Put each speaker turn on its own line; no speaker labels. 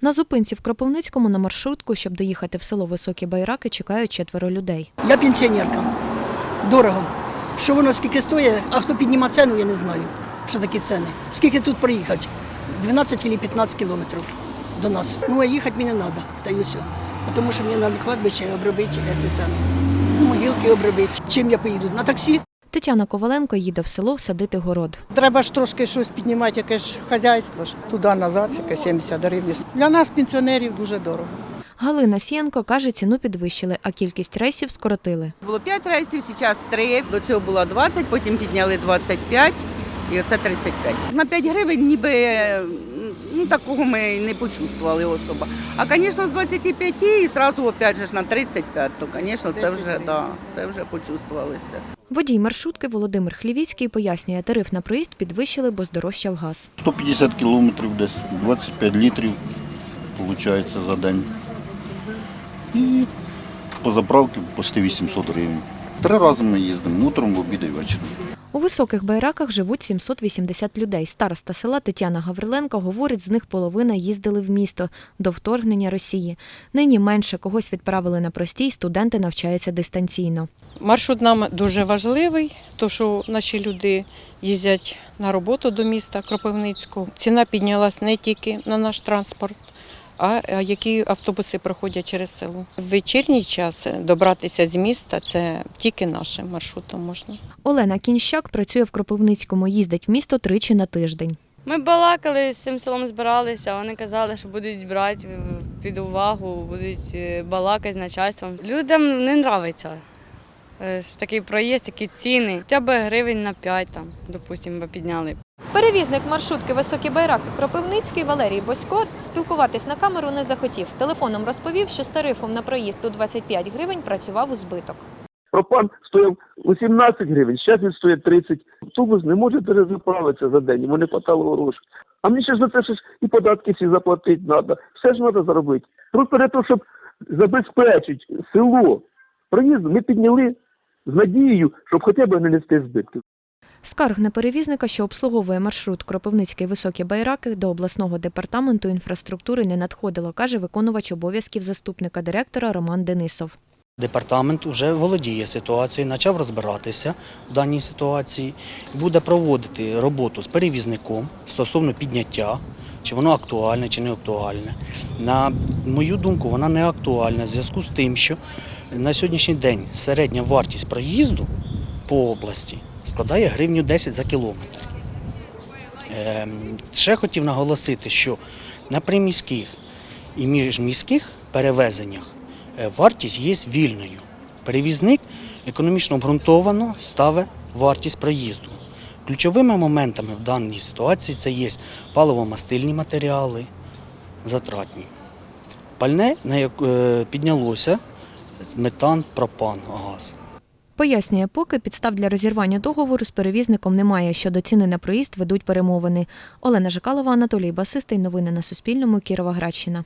На зупинці в Кропивницькому на маршрутку, щоб доїхати в село Високі Байраки, чекають четверо людей.
Я пенсіонерка. Дорого. Що воно скільки стоїть, а хто піднімає ціну, я не знаю. Що такі ціни. Скільки тут проїхати? 12 чи 15 кілометрів до нас. Ну, а їхати мені не треба, та й усе. Тому що мені треба кладбище обробити те саме. Могилки обробити. Чим я поїду? На таксі?
Тетяна Коваленко їде в село садити город.
Треба ж трошки щось піднімати, якесь ж хазяйство ж. Туди-назад, яке 70 гривень. Для нас, пенсіонерів, дуже дорого.
Галина Сієнко каже, ціну підвищили, а кількість рейсів скоротили.
Було 5 рейсів, зараз 3. До цього було 20, потім підняли 25 і оце 35. На 5 гривень ніби ну, такого ми не почувствували особо. А, звісно, з 25 і одразу опять же ж на 35, то, звісно, це вже, да, це вже почувствувалося.
Водій маршрутки Володимир Хлівіцький пояснює, тариф на проїзд підвищили, бо здорожчав газ.
150 кілометрів десь, 25 літрів виходить за день. І по заправці почти 800 гривень. Три рази ми їздимо утром, в обід і ввечері.
У високих байраках живуть 780 людей. Староста села Тетяна Гавриленко говорить, з них половина їздили в місто до вторгнення Росії. Нині менше когось відправили на простій, студенти навчаються дистанційно.
Маршрут нам дуже важливий, тому що наші люди їздять на роботу до міста Кропивницького. Ціна піднялась не тільки на наш транспорт, а які автобуси проходять через село. В вечірній час добратися з міста це тільки нашим маршрутом можна.
Олена Кінщак працює в Кропивницькому, їздить в місто тричі на тиждень.
Ми балакали з цим селом збиралися. Вони казали, що будуть брати під увагу, будуть е, балакати з начальством. Людям не подобається такий проїзд, такі ціни. Хоча б гривень на 5 там, допустимо, підняли.
Перевізник маршрутки Високі Байраки Кропивницький Валерій Босько спілкуватись на камеру не захотів. Телефоном розповів, що з тарифом на проїзд у 25 гривень працював у збиток.
Пропан стояв у 17 гривень, зараз він стоїть 30. Автобус не може перезаправитися за день, йому не хватало грошей. А мені ще за це ж і податки всі заплатити треба. Все ж треба заробити. Просто для того, щоб забезпечити село проїздом, ми підняли з надією, щоб хоча б не нести збитки.
Скарг на перевізника, що обслуговує маршрут Кропивницький Високі Байраки до обласного департаменту інфраструктури не надходило, каже виконувач обов'язків заступника директора Роман Денисов.
Департамент вже володіє ситуацією, почав розбиратися в даній ситуації, буде проводити роботу з перевізником стосовно підняття, чи воно актуальне, чи не актуальне. На мою думку, вона не актуальна в зв'язку з тим, що на сьогоднішній день середня вартість проїзду по області складає гривню 10 за кілометр. Ем, Ще хотів наголосити, що на приміських і міжміських перевезеннях е, вартість є вільною. Перевізник економічно обґрунтовано ставить вартість проїзду. Ключовими моментами в даній ситуації це є паливо-мастильні матеріали, затратні. Пальне е, піднялося метан, пропан, газ.
Пояснює, поки підстав для розірвання договору з перевізником немає. Щодо ціни на проїзд ведуть перемовини. Олена Жикалова, Анатолій Басистий. Новини на Суспільному. Кіровоградщина.